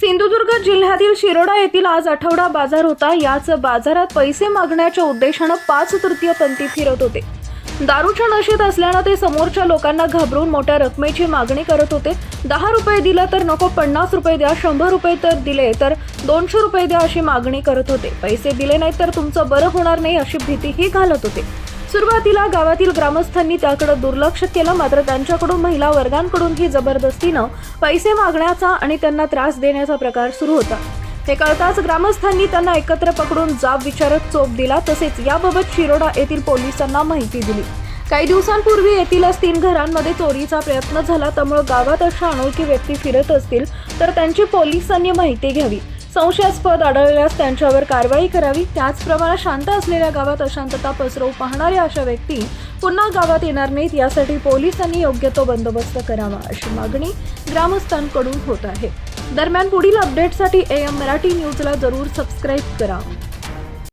सिंधुदुर्ग जिल्ह्यातील शिरोडा येथील आज आठवडा बाजार होता. याच बाजारात पैसे मागण्याच्या उद्देशानं पाच तृतीय पंथी फिरत होते. दारूच्या नशेत असल्यानं ते समोरच्या लोकांना घाबरून मोठ्या रकमेची मागणी करत होते. दहा रुपये दिलं तर नको पन्नास रुपये द्या शंभर रुपये तर दिले तर दोनशे रुपये द्या अशी मागणी करत होते. पैसे दिले नाही तर तुमचं बरं होणार नाही अशी भीतीही घालत होते. सुरुवातीला गावातील ग्रामस्थांनी त्याकडे दुर्लक्ष केलं मात्र त्यांच्याकडून महिला वर्गांकडूनही जबरदस्तीनं पैसे मागण्याचा आणि त्यांना त्रास देण्याचा प्रकार सुरू होता. ते कळताच ग्रामस्थांनी त्यांना एकत्र पकडून जाब विचारत चोप दिला तसेच याबाबत शिरोडा येथील पोलिसांना माहिती दिली. काही दिवसांपूर्वी येथीलच तीन घरांमध्ये चोरीचा प्रयत्न झाला त्यामुळे गावात अशा अनोळखी व्यक्ती फिरत असतील तर त्यांची पोलिसांनी माहिती घ्यावी. संशयास्पद आढळल्यास त्यांच्यावर कारवाई करावी. त्याचप्रमाणे शांत असलेल्या गावात अशांतता पसरवू पाहणाऱ्या अशा व्यक्ती पुन्हा गावात येणार नाहीत. यासाठी पोलिसांनी योग्य तो बंदोबस्त करावा अशी मागणी ग्रामस्थांकडून होत आहे. दरम्यान पुढील अपडेटसाठी ए एम मराठी न्यूजला जरूर सबस्क्राईब करा.